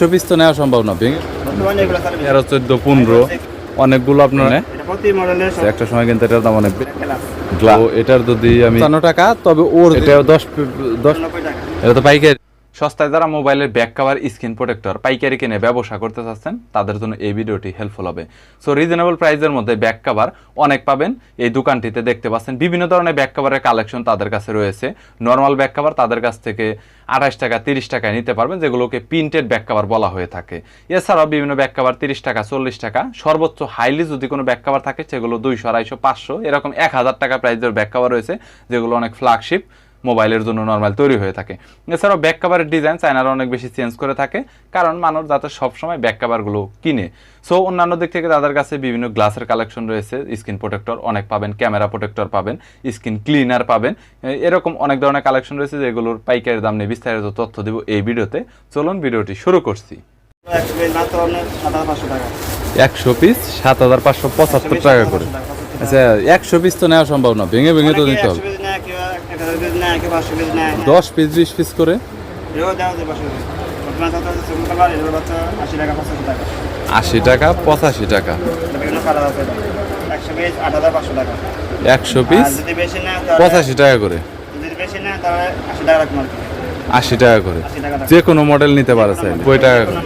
একশো পিস তো নেওয়া সম্ভব না তেরো চোদ্দ পনেরো অনেকগুলো আপনার একটা সময় কিন্তু এটার দাম অনেক এটার যদি আমি টাকা তবে ওর এটা দশ দশ এটা তো পাইকারি। সস্তায় যারা মোবাইলের ব্যাক কাভার স্ক্রিন প্রোটেক্টর পাইকারি কিনে ব্যবসা করতে চাচ্ছেন, তাদের জন্য এই ভিডিওটি হেল্পফুল হবে। সো রিজনেবল প্রাইসের মধ্যে ব্যাক কাভার অনেক পাবেন। এই দোকানটিতে দেখতে পাচ্ছেন বিভিন্ন ধরনের ব্যাক কাভারের কালেকশন তাদের কাছে রয়েছে। নর্মাল ব্যাক কাভার তাদের কাছ থেকে আঠাশ টাকা, তিরিশ টাকায় নিতে পারবেন, যেগুলোকে প্রিন্টেড ব্যাক কাভার বলা হয়ে থাকে। এছাড়াও বিভিন্ন ব্যাক কাভার তিরিশ টাকা, চল্লিশ টাকা, সর্বোচ্চ হাইলি যদি কোনো ব্যাক কাভার থাকে, সেগুলো দুইশো, আড়াইশো, পাঁচশো, এরকম এক হাজার টাকা প্রাইসের ব্যাক কাভার রয়েছে, যেগুলো অনেক ফ্ল্যাগশিপ মোবাইলের জন্য নর্মাল তৈরি হয়ে থাকে। এছাড়াও ব্যাক কাভারের ডিজাইন চায়নারা অনেক বেশি চেঞ্জ করে থাকে কারণ মানুষ যাতে সবসময় ব্যাক কাভারগুলো কিনে। সো অন্যান্য দিক থেকে তাদের কাছে বিভিন্ন গ্লাসের কালেকশন রয়েছে স্ক্রিন প্রোটেক্টর অনেক পাবেন ক্যামেরা প্রোটেক্টর পাবেন স্ক্রিন ক্লিনার পাবেন। এরকম অনেক ধরনের কালেকশন রয়েছে যেগুলোর পাইকারি দাম নিয়ে বিস্তারিত তথ্য দিব এই ভিডিওতে। চলুন ভিডিওটি শুরু করছি। একশো পিস সাত হাজার পাঁচশো পঁচাত্তর টাকা করে। আচ্ছা একশো পিস তো নেওয়া সম্ভব না ভেঙে ভেঙে তো নিতে হবে। দশ পিস বিশ পিস করে? আশি টাকা পঁচাশি টাকা। একশো পিস পাঁচশো টাকা। করে। আশি টাকা করে। যে কোনো মডেল নিতে পারে স্যার নব্বই টাকা করে।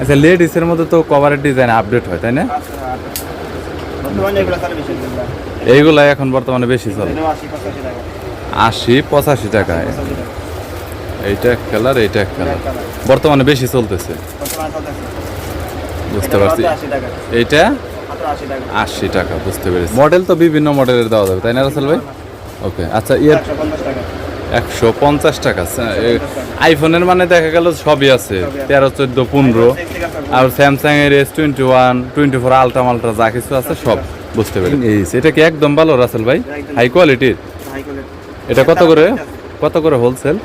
আচ্ছা লেডিসের মধ্যে তো কভারের ডিজাইন আপডেট হয় তাই না? আচ্ছা, আচ্ছা। বর্তমানে এগুলো স্যার বেশি এগুলো। এইগুলা এখন বর্তমানে বেশি চলে। আশি পঁচাশি টাকা টাকায়। এইটা এক কালার এইটা এক কালার। বর্তমানে বেশি চলতেছে। বুঝতে পারছি। এইটা? আশি টাকা। বুঝতে পেরেছি। মডেল তো বিভিন্ন মডেলের দেওয়া যাবে তাই না রাসেল ভাই? ওকে আচ্ছা ইয়ের একশো পঞ্চাশ টাকা। একশো পঞ্চাশ টাকা আইফোনের মানে দেখা গেল সবই আছে তেরো চোদ্দ পনেরো। আর স্যামসাং এর S twenty one twenty four ultra মাল্ট্রা যা কিছু আছে সব বুঝতে পেরেছি। এই এটা কি একদম ভালো রাসেল ভাই? হাই কোয়ালিটির হাই কোয়ালিটি এটা কত করে? কত করে হোলসেল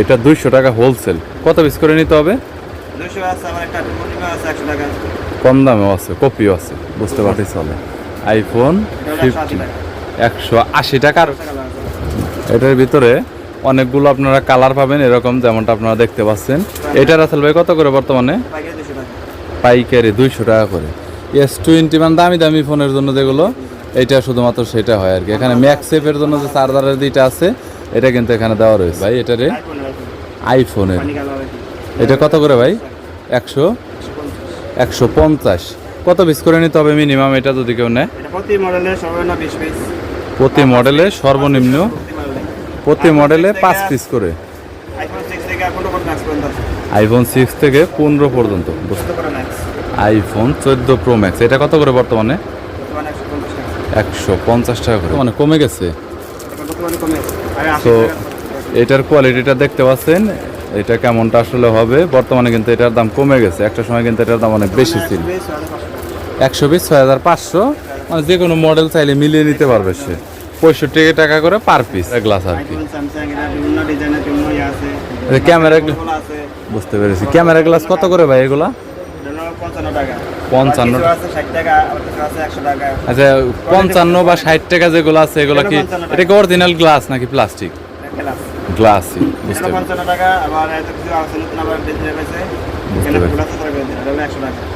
এটা দুইশো টাকা। হোলসেল কত পিস করে নিতে হবে? কম দামেও আছে কপিও আছে বুঝতে পারছি চলে আইফোন ফিফটি একশো আশি টাকার এটার ভিতরে অনেকগুলো আপনারা কালার পাবেন এরকম যেমনটা আপনারা দেখতে পাচ্ছেন। এটা রাসেল ভাই কত করে বর্তমানে? পাইকারি পাইকারি দুইশো টাকা করে। এস টোয়েন্টি মানে দামি দামি ফোনের জন্য যেগুলো। এইটা শুধুমাত্র সেটা হয় আর কি। এখানে ম্যাক্সেপের জন্য যে চার্জারের দুইটা আছে এটা কিন্তু এখানে দেওয়া রয়েছে। ভাই এটা রে? আইফোন আইফোন আইফোনের এটা কত করে ভাই? একশো? একশো পঞ্চাশ। কত পিস করে নিতে হবে মিনিমাম এটা যদি কেউ নেয়? প্রতি মডেলের সর্বনিম্ন প্রতি মডেলে সর্বনিম্ন প্রতি মডেলে পাঁচ পিস করে। আইফোন সিক্স থেকে পনেরো পর্যন্ত আইফোন চোদ্দ প্রো ম্যাক্স এটা কত করে বর্তমানে? একশো পঞ্চাশ টাকা করে। মানে কমে গেছে? তো এটার কোয়ালিটিটা দেখতে পাচ্ছেন এটা কেমনটা আসলে হবে? বর্তমানে কিন্তু এটার দাম কমে গেছে। একটা সময় কিন্তু এটার দাম অনেক বেশি ছিল। একশো বিশ ছয় হাজার পাঁচশো মানে যে কোনো মডেল চাইলে মিলিয়ে নিতে পারবে সে। পঁয়ষট্টি টাকা করে পার পিস গ্লাস আর কি। ক্যামেরা বুঝতে পেরেছি। ক্যামেরা গ্লাস কত করে ভাই এগুলা? পঞ্চান্ন আচ্ছা পঞ্চান্ন বা ষাট টাকা যেগুলো আছে এগুলো কি এগুলো 55 এটা কি অরিজিনাল গ্লাস নাকি প্লাস্টিক গ্লাসই বুঝতে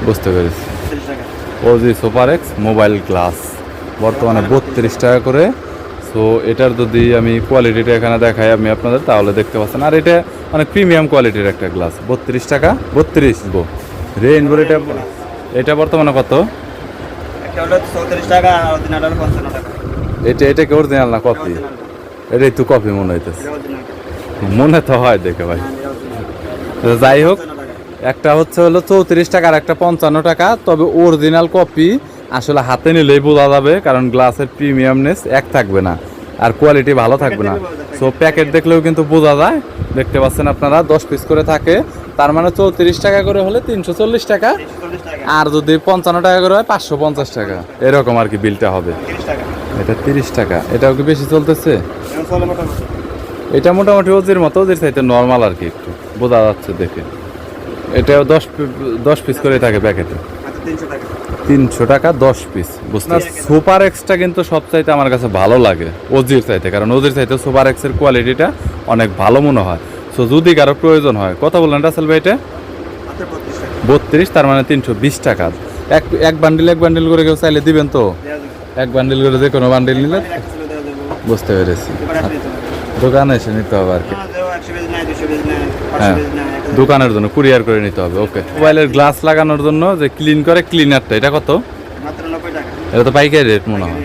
বুঝতে পেরেছি। OG super X mobile glass বর্তমানে বত্রিশ টাকা করে। সো এটার যদি আমি কোয়ালিটিটা এখানে দেখাই আমি আপনাদের তাহলে দেখতে পাচ্ছেন। আর এটা অনেক প্রিমিয়াম কোয়ালিটির একটা গ্লাস বত্রিশ টাকা? বত্রিশ গো। রেইনবোর এটা এটা বর্তমানে কত? হলো চৌত্রিশ টাকা আর অরিজিনাল হলো পঞ্চান্ন টাকা। এটা এটা কি অরিজিনাল না কপি এটাই তো কপি মনে হইতেছে। মনে তো হয় দেখে ভাই। হ্যাঁ এটা যাই হোক একটা হচ্ছে হলো চৌত্রিশ টাকা আর একটা পঞ্চান্ন টাকা। তবে অরিজিনাল কপি আসলে হাতে নিলেই বোঝা যাবে কারণ গ্লাসের প্রিমিয়ামনেস এক থাকবে না। আর কোয়ালিটি ভালো থাকবে না। সো প্যাকেট দেখলেও কিন্তু বোঝা যায়। দেখতে পাচ্ছেন আপনারা, দশ পিস করে থাকে। তার মানে চৌত্রিশ টাকা করে হলে তিনশো চল্লিশ টাকা। আর যদি পঞ্চান্ন টাকা করে হয়, পাঁচশো পঞ্চাশ টাকা। এরকম আর কি বিলটা হবে। এটা তিরিশ টাকা। এটাও কি বেশি চলতেছে? এটা মোটামুটি ওজির মতো, ওজির চাইতে নর্মাল আর কি একটু। বোঝা যাচ্ছে দেখে। এটাও দশ দশ পিস করে থাকে প্যাকেটে তিনশো টাকা দশ পিস বুঝতে সুপার এক্সটা কিন্তু সবচাইতে আমার কাছে ভালো লাগে ওজির চাইতে কারণ ওজির চাইতে সুপার এক্সের কোয়ালিটিটা অনেক ভালো মনে হয়। সো যদি কারও প্রয়োজন হয় কথা বললেন রাসেল ভাই এটা? বত্রিশ তার মানে তিনশো বিশ টাকা। এক এক বান্ডিল এক বান্ডিল করে কেউ চাইলে দিবেন তো? এক বান্ডিল করে যে কোনো বান্ডিল নিলে? বুঝতে পেরেছি। দোকানে এসে নিতে হবে আর কি। হ্যাঁ। দোকানের জন্য কুরিয়ার করে নিতে হবে ওকে মোবাইলের গ্লাস লাগানোর জন্য যে ক্লিন করে ক্লিনারটা এটা কত? এটা তো পাইকারি রেট মনে হয়।